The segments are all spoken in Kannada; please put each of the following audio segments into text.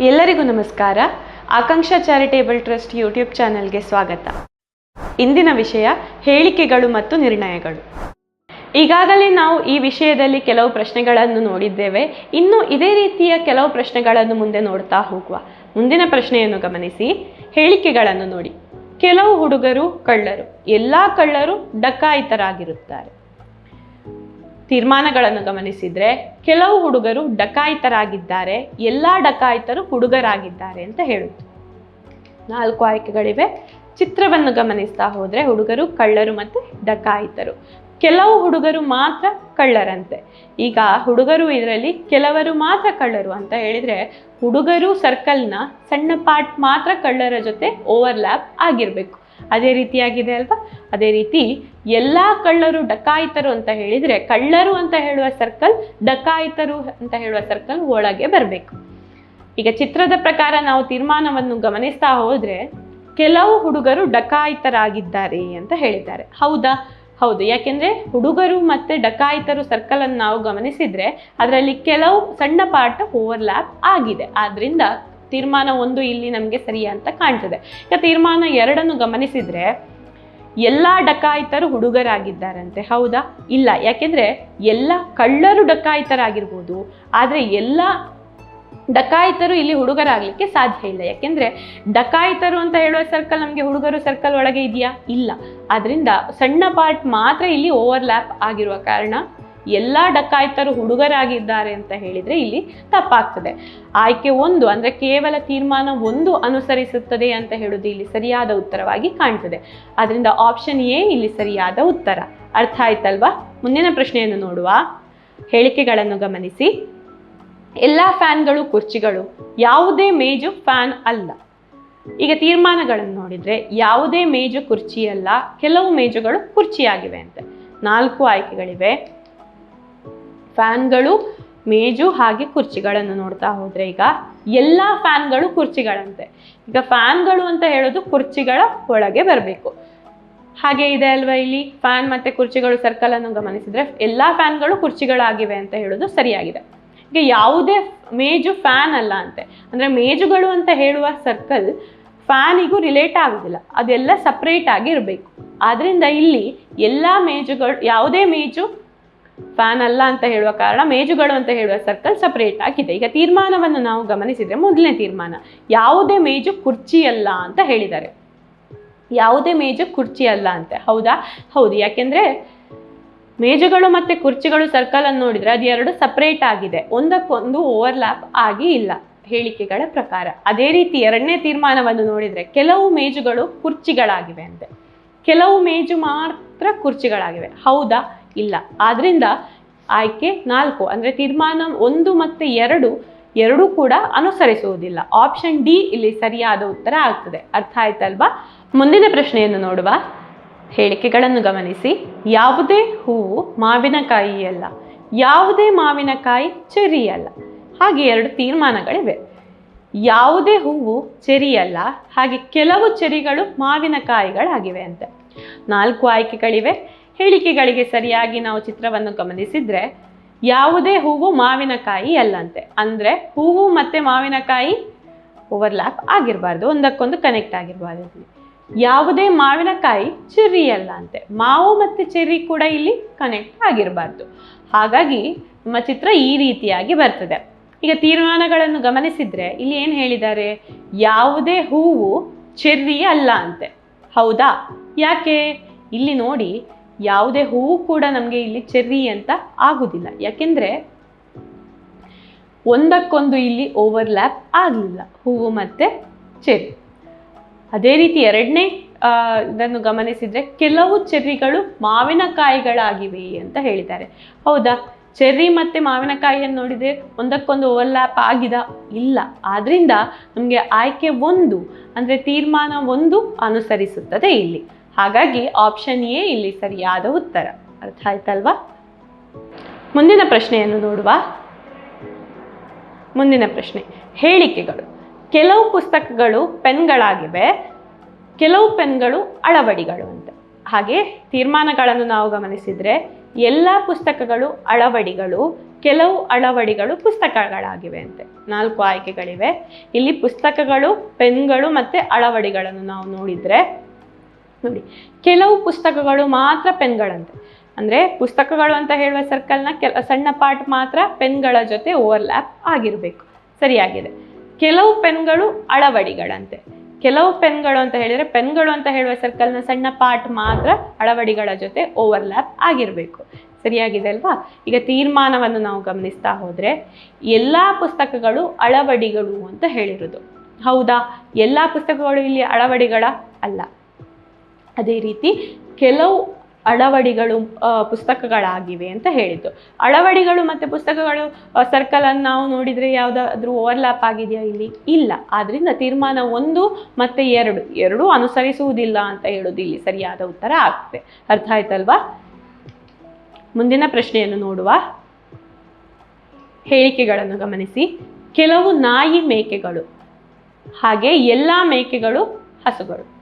ಎಲ್ಲರಿಗೂ ನಮಸ್ಕಾರ. ಆಕಾಂಕ್ಷಾ ಚಾರಿಟೇಬಲ್ ಟ್ರಸ್ಟ್ ಯೂಟ್ಯೂಬ್ ಚಾನೆಲ್ಗೆ ಸ್ವಾಗತ. ಇಂದಿನ ವಿಷಯ ಹೇಳಿಕೆಗಳು ಮತ್ತು ನಿರ್ಣಯಗಳು. ಈಗಾಗಲೇ ನಾವು ಈ ವಿಷಯದಲ್ಲಿ ಕೆಲವು ಪ್ರಶ್ನೆಗಳನ್ನು ನೋಡಿದ್ದೇವೆ. ಇನ್ನು ಇದೇ ರೀತಿಯ ಕೆಲವು ಪ್ರಶ್ನೆಗಳನ್ನು ಮುಂದೆ ನೋಡ್ತಾ ಹೋಗುವ. ಮುಂದಿನ ಪ್ರಶ್ನೆಯನ್ನು ಗಮನಿಸಿ. ಹೇಳಿಕೆಗಳನ್ನು ನೋಡಿ. ಕೆಲವು ಹುಡುಗರು ಕಳ್ಳರು. ಎಲ್ಲ ಕಳ್ಳರು ಡಕಾಯಿತರಾಗಿರುತ್ತಾರೆ. ತೀರ್ಮಾನಗಳನ್ನು ಗಮನಿಸಿದ್ರೆ ಕೆಲವು ಹುಡುಗರು ಡಕಾಯಿತರಾಗಿದ್ದಾರೆ, ಎಲ್ಲ ಡಕಾಯಿತರು ಹುಡುಗರಾಗಿದ್ದಾರೆ ಅಂತ ಹೇಳುತ್ತೆ. ನಾಲ್ಕು ಆಯ್ಕೆಗಳಿವೆ. ಚಿತ್ರವನ್ನು ಗಮನಿಸ್ತಾ ಹೋದ್ರೆ ಹುಡುಗರು ಕಳ್ಳರು ಮತ್ತು ಡಕಾಯಿತರು. ಕೆಲವು ಹುಡುಗರು ಮಾತ್ರ ಕಳ್ಳರಂತೆ. ಈಗ ಹುಡುಗರು ಇದರಲ್ಲಿ ಕೆಲವರು ಮಾತ್ರ ಕಳ್ಳರು ಅಂತ ಹೇಳಿದ್ರೆ ಹುಡುಗರು ಸರ್ಕಲ್ನ ಸಣ್ಣ ಪಾರ್ಟ್ ಮಾತ್ರ ಕಳ್ಳರ ಜೊತೆ ಓವರ್ಲ್ಯಾಪ್ ಆಗಿರಬೇಕು. ಅದೇ ರೀತಿಯಾಗಿದೆ ಅಲ್ವಾ? ಅದೇ ರೀತಿ ಎಲ್ಲ ಕಳ್ಳರು ಡಕಾಯಿತರು ಅಂತ ಹೇಳಿದ್ರೆ ಕಳ್ಳರು ಅಂತ ಹೇಳುವ ಸರ್ಕಲ್ ಡಕಾಯಿತರು ಅಂತ ಹೇಳುವ ಸರ್ಕಲ್ ಒಳಗೆ ಬರಬೇಕು. ಈಗ ಚಿತ್ರದ ಪ್ರಕಾರ ನಾವು ತೀರ್ಮಾನವನ್ನು ಗಮನಿಸ್ತಾ ಹೋದ್ರೆ ಕೆಲವು ಹುಡುಗರು ಡಕಾಯಿತರಾಗಿದ್ದಾರೆ ಅಂತ ಹೇಳಿದ್ದಾರೆ. ಹೌದಾ? ಹೌದು. ಯಾಕೆಂದ್ರೆ ಹುಡುಗರು ಮತ್ತೆ ಡಕಾಯಿತರು ಸರ್ಕಲ್ ಅನ್ನು ನಾವು ಗಮನಿಸಿದ್ರೆ ಅದರಲ್ಲಿ ಕೆಲವು ಸಣ್ಣ ಪಾಠ ಓವರ್ಲ್ಯಾಪ್ ಆಗಿದೆ. ಆದ್ರಿಂದ ತೀರ್ಮಾನ ಒಂದು ಇಲ್ಲಿ ನಮಗೆ ಸರಿ ಅಂತ ಕಾಣ್ತದೆ. ಈಗ ತೀರ್ಮಾನ ಎರಡನ್ನು ಗಮನಿಸಿದ್ರೆ ಎಲ್ಲ ಡಕಾಯಿತರು ಹುಡುಗರಾಗಿದ್ದಾರಂತೆ. ಹೌದಾ? ಇಲ್ಲ. ಯಾಕೆಂದ್ರೆ ಎಲ್ಲ ಕಳ್ಳರು ಡಕಾಯಿತರಾಗಿರ್ಬೋದು. ಆದರೆ ಎಲ್ಲ ಡಕಾಯಿತರು ಇಲ್ಲಿ ಹುಡುಗರಾಗಲಿಕ್ಕೆ ಸಾಧ್ಯ ಇಲ್ಲ. ಯಾಕೆಂದ್ರೆ ಡಕಾಯಿತರು ಅಂತ ಹೇಳುವ ಸರ್ಕಲ್ ನಮಗೆ ಹುಡುಗರು ಸರ್ಕಲ್ ಒಳಗೆ ಇದೆಯಾ? ಇಲ್ಲ. ಆದ್ದರಿಂದ ಸಣ್ಣ ಪಾರ್ಟ್ ಮಾತ್ರ ಇಲ್ಲಿ ಓವರ್ಲ್ಯಾಪ್ ಆಗಿರುವ ಕಾರಣ ಎಲ್ಲ ಡಕಾಯ್ತರು ಹುಡುಗರಾಗಿದ್ದಾರೆ ಅಂತ ಹೇಳಿದ್ರೆ ಇಲ್ಲಿ ತಪ್ಪಾಗ್ತದೆ. ಆಯ್ಕೆ ಒಂದು ಅಂದ್ರೆ ಕೇವಲ ತೀರ್ಮಾನ ಒಂದು ಅನುಸರಿಸುತ್ತದೆ ಅಂತ ಹೇಳುವುದು ಇಲ್ಲಿ ಸರಿಯಾದ ಉತ್ತರವಾಗಿ ಕಾಣ್ತದೆ. ಅದರಿಂದ ಆಪ್ಷನ್ ಎ ಇಲ್ಲಿ ಸರಿಯಾದ ಉತ್ತರ. ಅರ್ಥ ಆಯ್ತಲ್ವಾ? ಮುಂದಿನ ಪ್ರಶ್ನೆಯನ್ನು ನೋಡುವ. ಹೇಳಿಕೆಗಳನ್ನು ಗಮನಿಸಿ. ಎಲ್ಲ ಫ್ಯಾನ್ಗಳು, ಕುರ್ಚಿಗಳು ಯಾವುದೇ ಮೇಜು ಫ್ಯಾನ್ ಅಲ್ಲ. ಈಗ ತೀರ್ಮಾನಗಳನ್ನು ನೋಡಿದ್ರೆ ಯಾವುದೇ ಮೇಜು ಕುರ್ಚಿ ಅಲ್ಲ ಕೆಲವು ಮೇಜುಗಳು ಕುರ್ಚಿಯಾಗಿವೆ ಅಂತೆ. ನಾಲ್ಕು ಆಯ್ಕೆಗಳಿವೆ. ಫ್ಯಾನ್ಗಳು, ಮೇಜು ಹಾಗೆ ಕುರ್ಚಿಗಳನ್ನು ನೋಡ್ತಾ ಹೋದರೆ ಈಗ ಎಲ್ಲ ಫ್ಯಾನ್ಗಳು ಕುರ್ಚಿಗಳಂತೆ. ಈಗ ಫ್ಯಾನ್ಗಳು ಅಂತ ಹೇಳೋದು ಕುರ್ಚಿಗಳ ಒಳಗೆ ಬರಬೇಕು. ಹಾಗೆ ಇದೆ ಅಲ್ವಾ ಇಲ್ಲಿ? ಫ್ಯಾನ್ ಮತ್ತೆ ಕುರ್ಚಿಗಳು ಸರ್ಕಲ್ ಅನ್ನು ಗಮನಿಸಿದ್ರೆ ಎಲ್ಲ ಫ್ಯಾನ್ಗಳು ಕುರ್ಚಿಗಳಾಗಿವೆ ಅಂತ ಹೇಳೋದು ಸರಿಯಾಗಿದೆ. ಈಗ ಯಾವುದೇ ಮೇಜು ಫ್ಯಾನ್ ಅಲ್ಲ ಅಂತೆ. ಅಂದ್ರೆ ಮೇಜುಗಳು ಅಂತ ಹೇಳುವ ಸರ್ಕಲ್ ಫ್ಯಾನಿಗೂ ರಿಲೇಟ್ ಆಗೋದಿಲ್ಲ. ಅದೆಲ್ಲ ಸಪ್ರೇಟ್ ಆಗಿ ಇರಬೇಕು. ಆದ್ರಿಂದ ಇಲ್ಲಿ ಎಲ್ಲ ಮೇಜುಗಳು, ಯಾವುದೇ ಮೇಜು ಫ್ಯಾನ್ ಅಲ್ಲ ಅಂತ ಹೇಳುವ ಕಾರಣ ಮೇಜುಗಳು ಅಂತ ಹೇಳುವ ಸರ್ಕಲ್ ಸಪರೇಟ್ ಆಗಿದೆ. ಈಗ ತೀರ್ಮಾನವನ್ನು ನಾವು ಗಮನಿಸಿದ್ರೆ ಮೊದಲನೇ ತೀರ್ಮಾನ, ಯಾವುದೇ ಮೇಜು ಕುರ್ಚಿ ಅಲ್ಲ ಅಂತ ಹೇಳಿದ್ದಾರೆ. ಯಾವುದೇ ಮೇಜು ಕುರ್ಚಿ ಅಲ್ಲ ಅಂತೆ. ಹೌದಾ? ಹೌದು. ಯಾಕೆಂದ್ರೆ ಮೇಜುಗಳು ಮತ್ತೆ ಕುರ್ಚಿಗಳು ಸರ್ಕಲ್ ಅನ್ನು ನೋಡಿದ್ರೆ ಅದು ಎರಡು ಸಪರೇಟ್ ಆಗಿದೆ. ಒಂದಕ್ಕೊಂದು ಓವರ್ಲ್ಯಾಪ್ ಆಗಿ ಇಲ್ಲ ಹೇಳಿಕೆಗಳ ಪ್ರಕಾರ. ಅದೇ ರೀತಿ ಎರಡನೇ ತೀರ್ಮಾನವನ್ನು ನೋಡಿದ್ರೆ ಕೆಲವು ಮೇಜುಗಳು ಕುರ್ಚಿಗಳಾಗಿವೆ ಅಂತೆ. ಕೆಲವು ಮೇಜು ಮಾತ್ರ ಕುರ್ಚಿಗಳಾಗಿವೆ. ಹೌದಾ? ಇಲ್ಲ. ಆದ್ದರಿಂದ ಆಯ್ಕೆ ನಾಲ್ಕು. ಅಂದ್ರೆ ತೀರ್ಮಾನ ಒಂದು ಮತ್ತೆ ಎರಡು, ಎರಡೂ ಕೂಡ ಅನುಸರಿಸುವುದಿಲ್ಲ. ಆಪ್ಷನ್ ಡಿ ಇಲ್ಲಿ ಸರಿಯಾದ ಉತ್ತರ ಆಗ್ತದೆ. ಅರ್ಥ ಆಯ್ತಲ್ವಾ? ಮುಂದಿನ ಪ್ರಶ್ನೆಯನ್ನು ನೋಡುವ ಹೇಳಿಕೆಗಳನ್ನು ಗಮನಿಸಿ. ಯಾವುದೇ ಹೂವು ಮಾವಿನಕಾಯಿ ಅಲ್ಲ ಯಾವುದೇ ಮಾವಿನಕಾಯಿ ಚೆರಿ ಅಲ್ಲ ಹಾಗೆ ಎರಡು ತೀರ್ಮಾನಗಳಿವೆ. ಯಾವುದೇ ಹೂವು ಚೆರಿ ಅಲ್ಲ ಹಾಗೆ ಕೆಲವು ಚೆರಿಗಳು ಮಾವಿನಕಾಯಿಗಳಾಗಿವೆ ಅಂತೆ. ನಾಲ್ಕು ಆಯ್ಕೆಗಳಿವೆ. ಹೇಳಿಕೆಗಳಿಗೆ ಸರಿಯಾಗಿ ನಾವು ಚಿತ್ರವನ್ನು ಗಮನಿಸಿದರೆ ಯಾವುದೇ ಹೂವು ಮಾವಿನಕಾಯಿ ಅಲ್ಲಂತೆ. ಅಂದ್ರೆ ಹೂವು ಮತ್ತೆ ಮಾವಿನಕಾಯಿ ಓವರ್ಲ್ಯಾಪ್ ಆಗಿರಬಾರ್ದು, ಒಂದಕ್ಕೊಂದು ಕನೆಕ್ಟ್ ಆಗಿರಬಾರ್ದು ಯಾವುದೇ ಮಾವಿನಕಾಯಿ ಚೆರ್ರಿ ಅಲ್ಲ ಅಂತೆ ಮಾವು ಮತ್ತೆ ಚೆರ್ರಿ ಕೂಡ ಇಲ್ಲಿ ಕನೆಕ್ಟ್ ಆಗಿರಬಾರ್ದು. ಹಾಗಾಗಿ ನಮ್ಮ ಚಿತ್ರ ಈ ರೀತಿಯಾಗಿ ಬರ್ತದೆ. ಈಗ ತೀರ್ಮಾನಗಳನ್ನು ಗಮನಿಸಿದರೆ ಇಲ್ಲಿ ಏನು ಹೇಳಿದ್ದಾರೆ? ಯಾವುದೇ ಹೂವು ಚೆರ್ರಿ ಅಲ್ಲ ಅಂತೆ ಹೌದಾ? ಯಾಕೆ? ಇಲ್ಲಿ ನೋಡಿ ಯಾವುದೇ ಹೂವು ಕೂಡ ನಮಗೆ ಇಲ್ಲಿ ಚೆರ್ರಿ ಅಂತ ಆಗುದಿಲ್ಲ. ಯಾಕೆಂದ್ರೆ ಒಂದಕ್ಕೊಂದು ಇಲ್ಲಿ ಓವರ್ಲ್ಯಾಪ್ ಆಗಲಿಲ್ಲ, ಹೂವು ಮತ್ತೆ ಚೆರ್ರಿ. ಅದೇ ರೀತಿ ಎರಡನೇ ಇದನ್ನು ಗಮನಿಸಿದ್ರೆ ಕೆಲವು ಚೆರ್ರಿಗಳು ಮಾವಿನಕಾಯಿಗಳಾಗಿವೆ ಅಂತ ಹೇಳಿದ್ದಾರೆ. ಹೌದಾ? ಚೆರ್ರಿ ಮತ್ತೆ ಮಾವಿನಕಾಯಿಯನ್ನು ನೋಡಿದರೆ ಒಂದಕ್ಕೊಂದು ಓವರ್ಲ್ಯಾಪ್ ಆಗಿದ ಇಲ್ಲ. ಆದ್ದರಿಂದ ನಮಗೆ ಆಯ್ಕೆ ಒಂದು, ಅಂದ್ರೆ ತೀರ್ಮಾನ ಒಂದು ಅನುಸರಿಸುತ್ತದೆ ಇಲ್ಲಿ. ಹಾಗಾಗಿ ಆಪ್ಷನ್ ಎ ಇಲ್ಲಿ ಸರಿಯಾದ ಉತ್ತರ. ಅರ್ಥ ಆಯ್ತಲ್ವಾ? ಮುಂದಿನ ಪ್ರಶ್ನೆಯನ್ನು ನೋಡುವ. ಮುಂದಿನ ಪ್ರಶ್ನೆ. ಹೇಳಿಕೆಗಳು. ಕೆಲವು ಪುಸ್ತಕಗಳು ಪೆನ್ಗಳಾಗಿವೆ. ಕೆಲವು ಪೆನ್ಗಳು ಅಳವಡಿಗಳು ಅಂತ. ಹಾಗೆ ತೀರ್ಮಾನಗಳನ್ನು ನಾವು ಗಮನಿಸಿದರೆ ಎಲ್ಲ ಪುಸ್ತಕಗಳು ಅಳವಡಿಗಳು, ಕೆಲವು ಅಳವಡಿಗಳು ಪುಸ್ತಕಗಳಾಗಿವೆ ಅಂತೆ. ನಾಲ್ಕು ಆಯ್ಕೆಗಳಿವೆ. ಇಲ್ಲಿ ಪುಸ್ತಕಗಳು, ಪೆನ್ಗಳು ಮತ್ತು ಅಳವಡಿಗಳನ್ನು ನಾವು ನೋಡಿದರೆ ನೋಡಿ, ಕೆಲವು ಪುಸ್ತಕಗಳು ಮಾತ್ರ ಪೆನ್ಗಳಂತೆ. ಅಂದರೆ ಪುಸ್ತಕಗಳು ಅಂತ ಹೇಳುವ ಸರ್ಕಲ್ನ ಕೆಲ, ಸಣ್ಣ ಪಾರ್ಟ್ ಮಾತ್ರ ಪೆನ್ಗಳ ಜೊತೆ ಓವರ್ಲ್ಯಾಪ್ ಆಗಿರಬೇಕು. ಸರಿಯಾಗಿದೆ. ಕೆಲವು ಪೆನ್ಗಳು ಅಳವಡಿಗಳಂತೆ. ಕೆಲವು ಪೆನ್ಗಳು ಅಂತ ಹೇಳಿದರೆ ಪೆನ್ಗಳು ಅಂತ ಹೇಳುವ ಸರ್ಕಲ್ನ ಸಣ್ಣ ಪಾರ್ಟ್ ಮಾತ್ರ ಅಳವಡಿಗಳ ಜೊತೆ ಓವರ್ಲ್ಯಾಪ್ ಆಗಿರಬೇಕು. ಸರಿಯಾಗಿದೆ ಅಲ್ವಾ? ಈಗ ತೀರ್ಮಾನವನ್ನು ನಾವು ಗಮನಿಸ್ತಾ ಹೋದರೆ, ಎಲ್ಲ ಪುಸ್ತಕಗಳು ಅಳವಡಿಗಳು ಅಂತ ಹೇಳಿರೋದು. ಹೌದಾ? ಎಲ್ಲ ಪುಸ್ತಕಗಳು ಇಲ್ಲಿ ಅಳವಡಿಗಳ? ಅಲ್ಲ. ಅದೇ ರೀತಿ ಕೆಲವು ಅಳವಡಿಗಳು ಪುಸ್ತಕಗಳಾಗಿವೆ ಅಂತ ಹೇಳಿದ್ದು. ಅಳವಡಿಗಳು ಮತ್ತು ಪುಸ್ತಕಗಳು ಸರ್ಕಲನ್ನು ನಾವು ನೋಡಿದರೆ ಯಾವುದಾದ್ರೂ ಓವರ್ಲ್ಯಾಪ್ ಆಗಿದೆಯಾ ಇಲ್ಲಿ? ಇಲ್ಲ. ಆದ್ದರಿಂದ ತೀರ್ಮಾನ ಒಂದು ಮತ್ತು ಎರಡು. ಎರಡೂ ಅನುಸರಿಸುವುದಿಲ್ಲ ಅಂತ ಹೇಳೋದು ಇಲ್ಲಿ ಸರಿಯಾದ ಉತ್ತರ ಆಗ್ತದೆ. ಅರ್ಥ ಆಯ್ತಲ್ವಾ? ಮುಂದಿನ ಪ್ರಶ್ನೆಯನ್ನು ನೋಡುವ ಹೇಳಿಕೆಗಳನ್ನು ಗಮನಿಸಿ. ಕೆಲವು ನಾಯಿ ಮೇಕೆಗಳು, ಹಾಗೆ ಎಲ್ಲ ಮೇಕೆಗಳು ಹಸುಗಳು.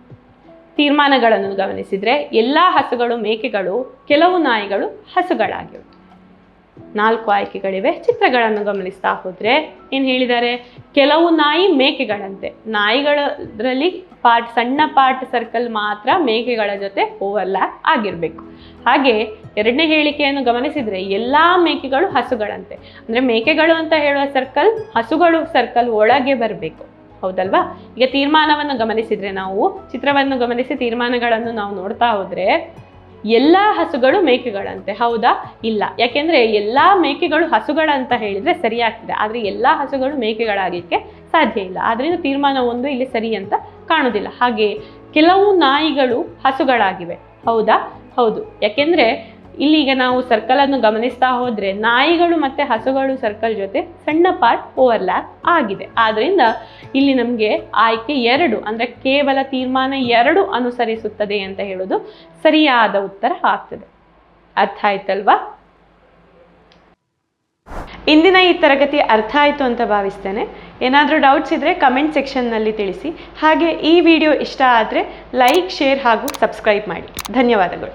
ತೀರ್ಮಾನಗಳನ್ನು ಗಮನಿಸಿದರೆ ಎಲ್ಲ ಹಸುಗಳು, ಮೇಕೆಗಳು, ಕೆಲವು ನಾಯಿಗಳು ಹಸುಗಳಾಗಿವೆ. ನಾಲ್ಕು ಆಯ್ಕೆಗಳಿವೆ. ಚಿತ್ರಗಳನ್ನು ಗಮನಿಸ್ತಾ ಹೋದರೆ ಏನು ಹೇಳಿದ್ದಾರೆ? ಕೆಲವು ನಾಯಿ ಮೇಕೆಗಳಂತೆ. ನಾಯಿಗಳದ್ರಲ್ಲಿ ಪಾರ್ಟ್, ಸಣ್ಣ ಪಾರ್ಟ್ ಸರ್ಕಲ್ ಮಾತ್ರ ಮೇಕೆಗಳ ಜೊತೆ ಓವರ್ಲ್ಯಾಪ್ ಆಗಿರಬೇಕು. ಹಾಗೆ ಎರಡನೇ ಹೇಳಿಕೆಯನ್ನು ಗಮನಿಸಿದರೆ ಎಲ್ಲ ಮೇಕೆಗಳು ಹಸುಗಳಂತೆ. ಅಂದರೆ ಮೇಕೆಗಳು ಅಂತ ಹೇಳುವ ಸರ್ಕಲ್ ಹಸುಗಳು ಸರ್ಕಲ್ ಒಳಗೆ ಬರಬೇಕು. ಹೌದಲ್ವಾ? ಈಗ ತೀರ್ಮಾನವನ್ನು ಗಮನಿಸಿದರೆ ನಾವು, ಚಿತ್ರವನ್ನು ಗಮನಿಸಿ ತೀರ್ಮಾನಗಳನ್ನು ನಾವು ನೋಡ್ತಾ ಹೋದರೆ ಎಲ್ಲ ಹಸುಗಳು ಮೇಕೆಗಳಂತೆ. ಹೌದಾ? ಇಲ್ಲ. ಯಾಕೆಂದರೆ ಎಲ್ಲ ಮೇಕೆಗಳು ಹಸುಗಳಂತ ಹೇಳಿದರೆ ಸರಿಯಾಗ್ತದೆ. ಆದರೆ ಎಲ್ಲ ಹಸುಗಳು ಮೇಕೆಗಳಾಗಲಿಕ್ಕೆ ಸಾಧ್ಯ ಇಲ್ಲ. ಆದ್ದರಿಂದ ತೀರ್ಮಾನ ಒಂದು ಇಲ್ಲಿ ಸರಿ ಅಂತ ಕಾಣೋದಿಲ್ಲ. ಹಾಗೆ ಕೆಲವು ನಾಯಿಗಳು ಹಸುಗಳಾಗಿವೆ. ಹೌದಾ? ಹೌದು. ಯಾಕೆಂದರೆ ಇಲ್ಲಿ ಈಗ ನಾವು ಸರ್ಕಲನ್ನು ಗಮನಿಸ್ತಾ ಹೋದರೆ ನಾಯಿಗಳು ಮತ್ತು ಹಸುಗಳು ಸರ್ಕಲ್ ಜೊತೆ ಸಣ್ಣ ಪಾರ್ಟ್ ಓವರ್ಲ್ಯಾಪ್ ಆಗಿದೆ. ಆದ್ದರಿಂದ ಇಲ್ಲಿ ನಮಗೆ ಆಯ್ಕೆ ಎರಡು, ಅಂದರೆ ಕೇವಲ ತೀರ್ಮಾನ ಎರಡು ಅನುಸರಿಸುತ್ತದೆ ಅಂತ ಹೇಳೋದು ಸರಿಯಾದ ಉತ್ತರ ಆಗ್ತದೆ. ಅರ್ಥ ಆಯ್ತಲ್ವಾ? ಇಂದಿನ ಈ ತರಗತಿ ಅರ್ಥ ಆಯಿತು ಅಂತ ಭಾವಿಸ್ತೇನೆ. ಏನಾದರೂ ಡೌಟ್ಸ್ ಇದ್ದರೆ ಕಮೆಂಟ್ ಸೆಕ್ಷನ್ನಲ್ಲಿ ತಿಳಿಸಿ. ಹಾಗೆ ಈ ವಿಡಿಯೋ ಇಷ್ಟ ಆದರೆ ಲೈಕ್ ಶೇರ್ ಹಾಗೂ ಸಬ್ಸ್ಕ್ರೈಬ್ ಮಾಡಿ. ಧನ್ಯವಾದಗಳು.